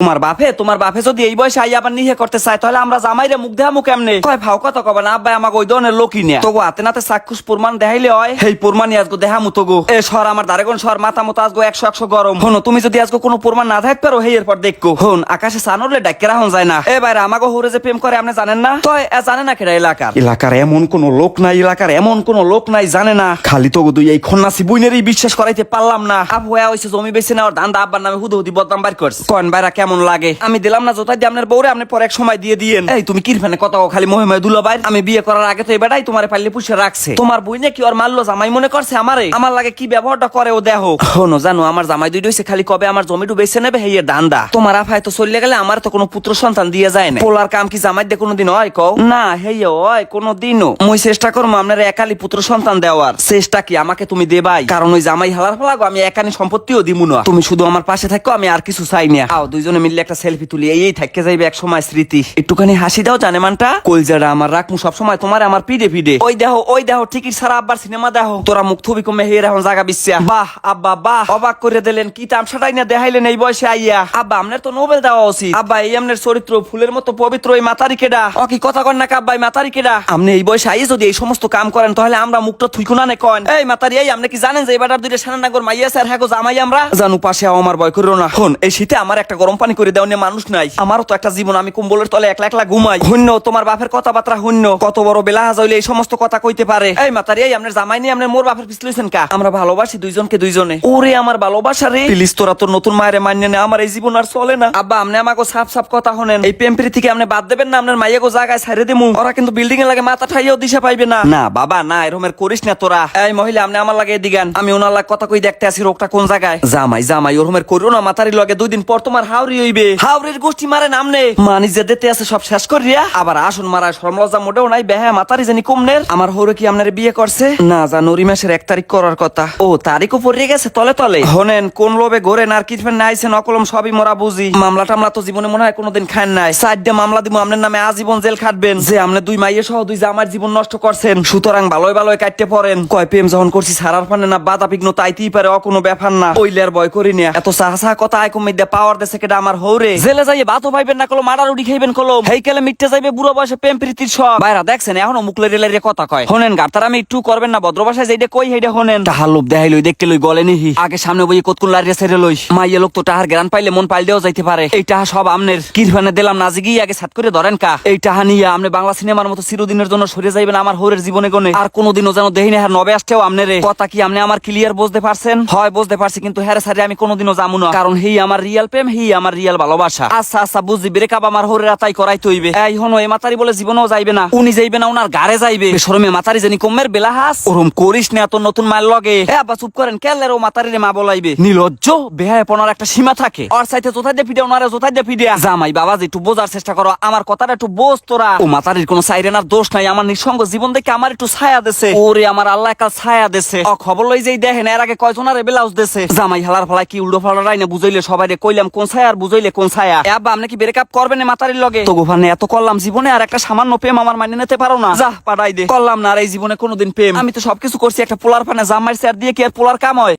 তোমার বাপে? তোমার বাপে যদি এই বয়সে আই আবার নিহে করতে চায়, তাহলে আমরা জামাইরে মুখ দেহামু কেমনে কয়, ভাও কথা কবে না, আব্বাই আমাকে ওই ধরনের লোকই নেয়। তবু হাতে নাতে চাক্ষুষ প্রমাণ দেখাইলে হয়। সেই প্রমাণই আজগো আজকে দেহামু তগো এ সর, আমার দারেগন সর, মাথা মতো আজকে একশো একশো গরম। হনো, তুমি যদি আজকে কোনো প্রমাণ না থাকতে পারো, হেই এরপর দেখো। হন, আকাশে সানলে ডাক্কে রাখুন যায় না। এ বাইরে আমাকে হুরে যে প্রেম করে, আপনি জানেন না? তো এ জানে না কেডা এলাকার। এলাকার এমন কোন লোক নাই, এলাকার এমন কোন লোক নাই, জানে না। খালি তো দুই এই খন্নাসি বুইনেরই বিশ্বাস করাইতে পারলাম না। আব হয়ে হইছে জমি বেছে নেওয়ার ধান্দা, আব্বার নামে হুদু হুদি বদনাম বার করছে। কন বাইরা, কেমন লাগে? আমি দিলাম না জোতাই দিয়ে আপনার বউরে আপনি পরে এক সময় দিয়ে দিয়েন। এই তুমি কিরফানে কত খালি মহিময় দুলো বাইর আমি বিয়ে করার আগে তো এবারটাই তোমার পাল্লে পুষে রাখছে। তোমার বই কি ওর মারলো জামাই মনে করছে আমারে? আমার লাগে কি ব্যবহারটা করে ও দেহ? হনো জানো আমার জামাই দুই হইছে খালি কবে আমার জমিটু বেছে নেবে হেয়ে ধান্দা তোমার আফায় তো চলে গেলে আমার তো কোনো পুত্র সন্তান দিয়ে যায় না পোলার কাম কি জামাই দিয়ে কোনোদিন হয় কও? না হেয়ে হয় কোনো দিনও মুই চেষ্টা করব আপনার একালি পুত্র সন্তান দেওয়ার। চেষ্টা কি আমাকে তুমি দেবাই? কারণ ওই জামাই হালার ফলাগো আমি একানি সম্পত্তিও দিব না। তুমি শুধু আমার পাশে থাকো আমি আর কিছু চাই না। আও দুইজনে মিললে একটা সেলফি তুলি, এই থাকতে যাইবে এক সময় স্মৃতি। একটুখানি হাসি দাও জানে মানটা কলজারা আমার রাখমু সব সময় তোমার আমার পিডে পিডে ওই দেহ ওই দেহ টিকিট ছাড়া আব্বার সিনেমা দেহ তোরা মুখ থুবি কমে হের এখন জায়গা বিশ্বা বাহ, আব্বা, বাহ। অবাক করে দিলেন, কি তামসাটাই না দেখাইলেন এই বয়সে আইয়া। আব্বা আপনার তো নোবেল দেওয়া উচিত। আব্বা, এই আপনার চরিত্র ফুলের মতো পবিত্র এই মাতারি কেডা? ও কি কথা কন না কাব্বাই মাতারি কেডা? আপনি এই বয়সে আইয়ে যদি এই সমস্ত কাম করেন, তাহলে আমরা মুখটা থুইকো না কন। এই মাতারি এই, আপনি কি জানেন যে এবার দুইটা সেনানাগর মাইয়া স্যার হ্যাঁ জামাই আমরা? জানু পাশে আমার ভয় করিও না। হন এই শীতে আমার একটা গরম পানি করে দেওয়া মানুষ নাই। আমারও তো একটা জীবন, আমি কুম্বলের তলে একলা একলা ঘুমাই। শূন্য তোমার বাপের কথাবার্তা শূন্য কত বড় বেলাহাজ হইলে এই সমস্ত কথা কইতে পারে। এই মাতারি, এই আপনার জামাই নিয়ে আপনার মোর বাপের পিছলেছেন কা? আমরা ভালোবাসি দুইজনকে দুইজনে। ওরে আমার ভালোবাসা রে। প্লিজ, তোরা তোর নতুন মায়ের মান্য নে। আমার এই জীবন আর চলে না। আব্বা, আপনি আমাকে সাফ সাফ কথা হনেন। এই প্রেম থেকে আপনি বাদ দেবেন না। আপনার মাইয়াগো জায়গায় ছাড়ে দিমু। ওরা কিন্তু বিল্ডিং এ লাগে মাথা ঠাইয়াও দিশা পাইবে না। না, বাবা, না এরকমের করিস না তোরা। এই মহিলা, আপনি আমার লাগে দিগান আমি ওনার লাগে কথা কই দেখতে আসি রোগটা কোন জায়গায়? জামাই জামাই ওরকমের করিও না। মাথারি লগে দুই দিন পর তোমার হাওড়ি হইবে। হাওড়ির গোষ্ঠী মারে নামনে মানি যে দিতে আছে সব শেষ করিয়া আবার আসুন মারা শর্মলজা মোটেও নাই বেহা মাতারি জানি কমনের। আমার হরে কি আপনার বিয়ে করছে? না জানুয়ারি মাসের এক তারিখ করার কথা। ও তারিখও পড়িয়ে গেছে তলে তলে। হনেন কোন লোভে ঘোরেন আর কিছু নাইছেন অকলম সবই মোরা বুঝি। মামলা টামলা তো জীবনে মনে হয় কোনোদিন খান নাই। সাইডে মামলা দিব আপনার নামে আজীবন জেল খাটবেন। যে আপনি দুই মাইয়ে সহ দুই জামার জীবন নষ্ট করছেন। সুতরাং ভালোই ভালোই কাটতে পড়েন। কয় প্রেম যখন করছি সারার পানে না বাধা বিঘ্ন তাইতেই পারে অ কোনো ব্যাপার না। ওইলের ভয় করি না। এত সাহা সাহা কথা আয় কমে পাওয়ার দেশে কেটা আমার হৌরে। জেলে যাইয়ে বাতো পাইবেন না কলো মারার উড়ি খাইবেন কলো হেই কেলে মিটতে যাইবে বুড়ো বয়সে প্রেম প্রীতির সব বাইরা দেখছেন এখনও মুখলে রেলের কথা কয়। হনেন গার্তার আমি একটু করবেন না ভদ্র ভাষায় যেটা কই হেইটা হনেন তাহার লোভ দেখাই লই দেখতে লই গলে নিহি। আগে সামনে বই কতকুন লারিয়া ছেড়ে লই মাইয়া লোক তো তাহার জ্ঞান পাইলে মন পাইলেও যাইতে পারে। এই টাহা সব আমনের। কিরফানে দিলাম নাজি গিয়ে আগে সাত করে ধরেন কা। এই টাহা নিয়ে আপনি বাংলা সিনেমার মতো চিরদিনের জন্য সরে যাইবেন আমার হৌরের জীবনে গনে। আর কোনোদিনও যেন দেহিনে হ্যাঁ নবে আসতেও আমনেরে। কথা কি আপনি আমার ক্লিয়ার বুঝতে পারছেন? হয় বুঝতে পারছি কিন্তু হ্যাঁ সারি আমি কোনোদিনও যাব না। কারণ হেই আমার রিয়েল প্রেম হেই আমার রিয়েল ভালোবাসা। আচ্ছা আচ্ছা বুঝি ব্রেকআপ আমার হোরের তাই করাই তৈবে এই হনো এই মাতারি বলে জীবনেও যাইবে না। উনি যাইবে না উনার গাড়ে যাইবে। শরমে মাতারি জানি কমের বেলাহাস। ওরম করিস না তোর নতুন মায়ের লগে। এ আব্বা চুপ করেন। কেলের ও মাতারিরে মা বলাইবে। নিলজ্জ বেহায় পনার একটা সীমা থাকে। ওর সাইতে জোথাই দিয়ে ফিডে ওনারে জোথাই দিয়ে ফিডে। জামাই বাবা যে একটু বোঝার চেষ্টা করো। আমার কথাটা একটু বোঝ তোরা। ও মাতারির কোনো সাইরেনার দোষ নাই। আমার নিঃসঙ্গ জীবন দেখে আমার একটু ছায়া দেছে। ওরে আমার আল্লাহ কাল ছায়া দেছে। ও খবর লই যেই দেখেন এর আগে কয়জনারে বেলাউজ দেছে। জামাই হালার ফলায় কি উল্টো ফালাই না বুঝাইলে সবাই কইলাম কোন ছায়া আর বুঝাইলে কোন ছায়া? এ আব্বা আপনি কি ব্রেকআপ করবেন না মাতারির লগে? তো গোফানে এত করলাম জীবনে আর একটা সামান্য প্রেম আমার মানে নিতে পারো না। যা পাঠাই দে। করলাম না আর এই জীবনে কোনোদিন প্রেম। আমি তো সবকিছু করছি একটা পোলার ফানে জাম জামাইয়ের আর দিয়ে কি আর পোলার কাম হয়?